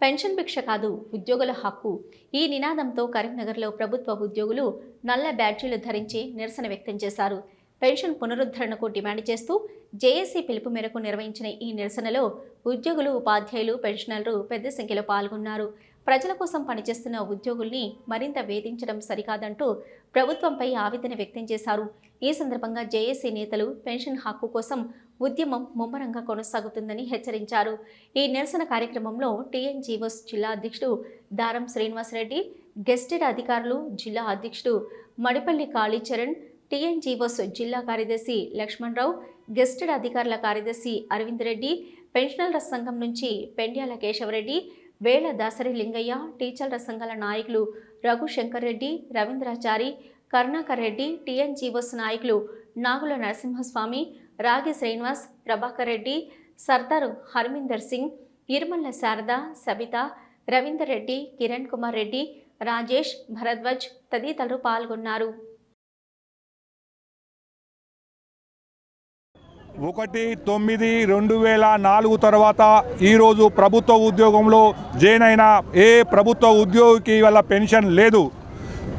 Pension భిక్ష కాదు ఉద్యోగుల హక్కు. ఈ నినాదంతో కరీంనగర్లో ప్రభుత్వ ఉద్యోగులు నల్ల బ్యాడ్జీలు ధరించి నిరసన వ్యక్తం చేశారు. పెన్షన్ పునరుద్ధరణకు డిమాండ్ చేస్తూ జేఏసీ పిలుపు మేరకు నిర్వహించిన ఈ నిరసనలో ఉద్యోగులు ఉపాధ్యాయులు పెన్షనర్లు పెద్ద సంఖ్యలో పాల్గొన్నారు. ప్రజల కోసం పనిచేస్తున్న ఉద్యోగుల్ని మరింత వేధించడం సరికాదంటూ ప్రభుత్వంపై ఆవేదన వ్యక్తం చేశారు. ఈ సందర్భంగా జేఏసీ నేతలు పెన్షన్ హక్కు కోసం ఉద్యమం ముమ్మరంగా కొనసాగుతుందని హెచ్చరించారు. ఈ నిరసన కార్యక్రమంలో టీఎన్జీఓస్ జిల్లా అధ్యక్షుడు దారం శ్రీనివాసరెడ్డి గెస్టెడ్ అధికారులు జిల్లా అధ్యక్షుడు మడిపల్లి కాళీచరణ్ టీఎన్జీఓస్ జిల్లా కార్యదర్శి లక్ష్మణరావు గెస్టెడ్ అధికారుల కార్యదర్శి అరవింద్ రెడ్డి పెన్షనర్ల సంఘం నుంచి పెండ్యాల కేశవరెడ్డి వేల దాసరి లింగయ్య టీచర్ల సంఘాల నాయకులు రఘుశంకర్ రెడ్డి రవీంద్రాచారి కరుణాకర్ రెడ్డి టీఎన్జీఓస్ నాయకులు నాగుల నరసింహస్వామి రాగి శ్రీనివాస్ ప్రభాకర్ రెడ్డి సర్దార్ హర్మిందర్ సింగ్ ఇరుమల్ల శారద సబిత రవీందర్ రెడ్డి కిరణ్ కుమార్ రెడ్డి రాజేష్ భరద్వాజ్ తదితరులు పాల్గొన్నారు. ఒకటి తొమ్మిది రెండు వేల నాలుగు తర్వాత ఈరోజు ప్రభుత్వ ఉద్యోగంలో జైన్ అయిన ఏ ప్రభుత్వ ఉద్యోగికి వల్ల పెన్షన్ లేదు.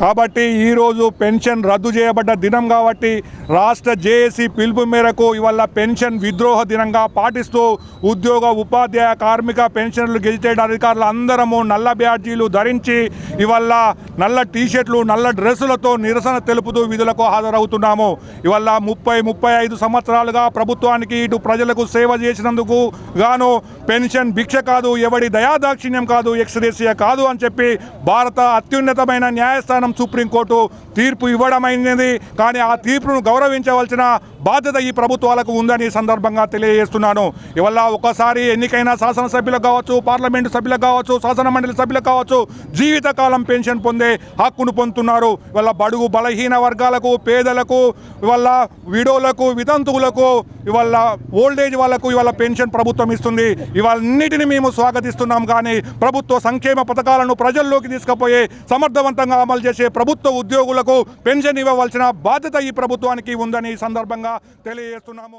కాబట్టి ఈరోజు పెన్షన్ రద్దు చేయబడ్డ దినం కాబట్టి రాష్ట్ర జేఏసీ పిలుపు మేరకు ఇవాళ పెన్షన్ విద్రోహ దినంగా పాటిస్తూ ఉద్యోగ ఉపాధ్యాయ కార్మిక పెన్షన్లు గెలిచేట అధికారులు అందరము నల్ల బ్యాడ్జీలు ధరించి ఇవాళ నల్ల టీషర్ట్లు నల్ల డ్రెస్సులతో నిరసన తెలుపుతూ విధులకు హాజరవుతున్నాము. ఇవాళ ముప్పై ముప్పై ఐదు సంవత్సరాలుగా ప్రభుత్వానికి ఇటు ప్రజలకు సేవ చేసినందుకు గాను పెన్షన్ భిక్ష కాదు ఎవడి దయాదాక్షిణ్యం కాదు ఎక్స్రేసియా కాదు అని చెప్పి భారత అత్యున్నతమైన న్యాయస్థానం సుప్రీంకోర్టు తీర్పు ఇవ్వడమైనది కానీ ఆ తీర్పును గౌరవించవలసిన బాధ్యత ఈ ప్రభుత్వాలకు ఉందని ఈ సందర్భంగా తెలియజేస్తున్నాను. ఇవల్ల ఒకసారి ఎన్నికైన శాసనసభ్యులకు కావచ్చు పార్లమెంటు సభ్యులకు కావచ్చు శాసన మండలి సభ్యులకు కావచ్చు జీవితకాలం పెన్షన్ పొందే హక్కును పొందుతున్నారు. ఇవాళ బడుగు బలహీన వర్గాలకు పేదలకు ఇవల్ల విడోలకు వితంతువులకు ఇవాళ ఓల్డేజ్ వాళ్ళకు ఇవాళ పెన్షన్ ప్రభుత్వం ఇస్తుంది. ఇవన్నిటిని మేము స్వాగతిస్తున్నాం కానీ ప్రభుత్వ సంక్షేమ పథకాలను ప్రజల్లోకి తీసుకుపోయే సమర్థవంతంగా అమలు చేసే ప్రభుత్వ ఉద్యోగులకు పెన్షన్ ఇవ్వవలసిన బాధ్యత ఈ ప్రభుత్వానికి ఉందని ఈ సందర్భంగా తెలియజేస్తున్నాము.